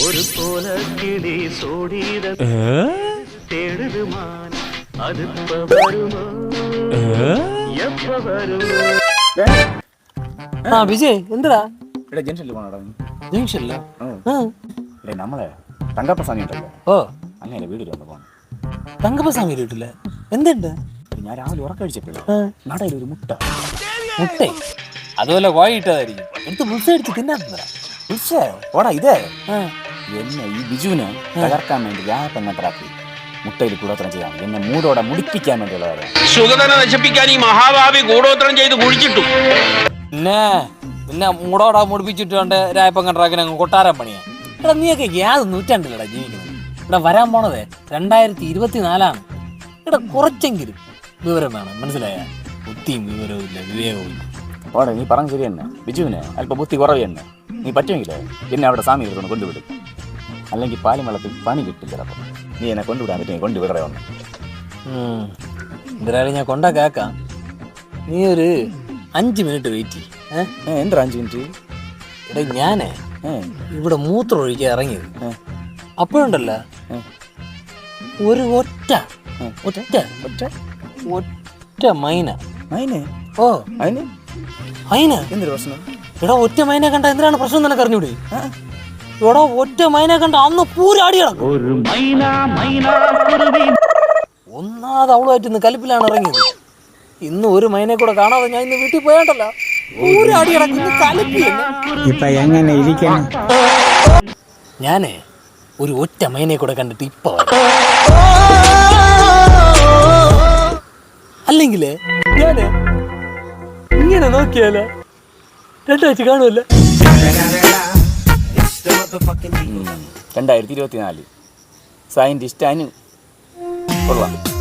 ஒரு போல கிளி சோடிட தேடுது மான் அது இப்ப வருமோ எப்ப வருமோ ആ വിജയ് എന്തിടാ ഇവിടെ ജംഗ്ഷനിൽ പോകണടാ നീ ജംഗ്ഷനില്ല ഇവിടെ നമ്മളെ തങ്കപ്പസ്വാമി ഉണ്ടല്ലോ ഓ അങ്ങനെ വീട് വന്ന് പോകണം തങ്കപ്പസ്വാമി വീട്ടില്ല എന്തുണ്ട് ഞാൻ രാവിലെ ഉറക്കഴിച്ചപ്പോഴേ ആ. നടയിൽ ഒരു മുട്ട മുട്ടേ അതുപോലെ കോയിട്ടതായിരിക്കും എടുത്ത് മുട്ട അടിച്ച് തിന്നാ ഉത്സവ ഓടാ ഇതേ എന്നെ ഈ ബിജുവിനെ തകർക്കാൻ വേണ്ടി വ്യാപങ്ങട്ടറാക്കി മുട്ടയിൽ കൂടോത്രം ചെയ്യാം എന്നെ മൂടോടെ മുടിപ്പിക്കാൻ വേണ്ടിയുള്ളതാണ് സുഗതനെ നശിപ്പിക്കാൻ ഈ മഹാഭാവി കൂടോത്രം ചെയ്ത് കുഴിച്ചിട്ടു. പിന്നെ പിന്നെ മൂടോടെ മുടിപ്പിച്ചിട്ട് കൊണ്ട് രായപ്പം കണ്ടാക്കിന് അങ്ങ് കൊട്ടാരം പണിയാ. എടാ നീയൊക്കെ ഏത് നൂറ്റാണ്ടിലടാ ജീവിക്കുന്നത്. ഇവിടെ വരാൻ പോണത് രണ്ടായിരത്തി ഇരുപത്തിനാലാണ് ഇവിടെ കുറച്ചെങ്കിലും വിവരം വേണം. മനസ്സിലായ? ബുദ്ധിയും വിവരവും ഇല്ല വിവേകവും ഇല്ല. ഓടെ നീ പറഞ്ഞ ശരി തന്നെ ബിജുവിന് അല്പം ബുദ്ധി കുറവ് തന്നെ നീ പറ്റുമെങ്കിലേ പിന്നെ അവിടെ സ്വാമി എടുത്തൊന്ന് കൊണ്ടുവിടും. അല്ലെങ്കിൽ പാലും വെള്ളത്തിൽ പണി കിട്ടും ചിലപ്പോൾ. നീ എന്നെ കൊണ്ടുവിടാൻ പറ്റും കൊണ്ടുവിടറേ ഒന്ന്. എന്തായാലും ഞാൻ കൊണ്ടാക്കാം നീ ഒരു അഞ്ച് മിനിറ്റ് വെയിറ്റ് ചെയ്യ്. എന്താ അഞ്ച് മിനിറ്റ്? എടാ ഞാനേ ഇവിടെ മൂത്രം ഒഴിക്കാൻ ഇറങ്ങിയത് അപ്പോഴുണ്ടല്ല? ഒരു ഒറ്റ ഒറ്റ ഒറ്റ? ഒറ്റ മൈന. മൈന? ഓ. മൈന മൈന? എന്തൊരു പ്രശ്നം? എടാ ഒറ്റ മൈനെ കണ്ട എന്തിനാണ് പ്രശ്നം നിനക്ക് അറിഞ്ഞൂടെ എടാ ഒറ്റ മൈന കണ്ട അന്ന് പൂരാടിയണം ഒന്നാമത് അവളുമായിട്ട് ഇന്ന് കലിപ്പിലാണ് ഇറങ്ങിയത്. ഇന്ന് ഒരു മൈനെ കൂടെ കാണാതെ ഞാൻ ഇന്ന് വീട്ടിൽ പോയാണ്ടല്ല. പൂരാടിയണം എങ്ങനെ ഞാനേ ഒരു ഒറ്റ മൈനെ കൂടെ കണ്ടിട്ട് ഇപ്പൊ അല്ലെങ്കിലേ ഞാൻ ഇങ്ങനെ നോക്കിയാലോ രണ്ടാഴ്ച കാണുമല്ലേ രണ്ടായിരത്തി ഇരുപത്തിനാല്. സയന്റിസ്റ്റ് അനു കൊള്ളാം.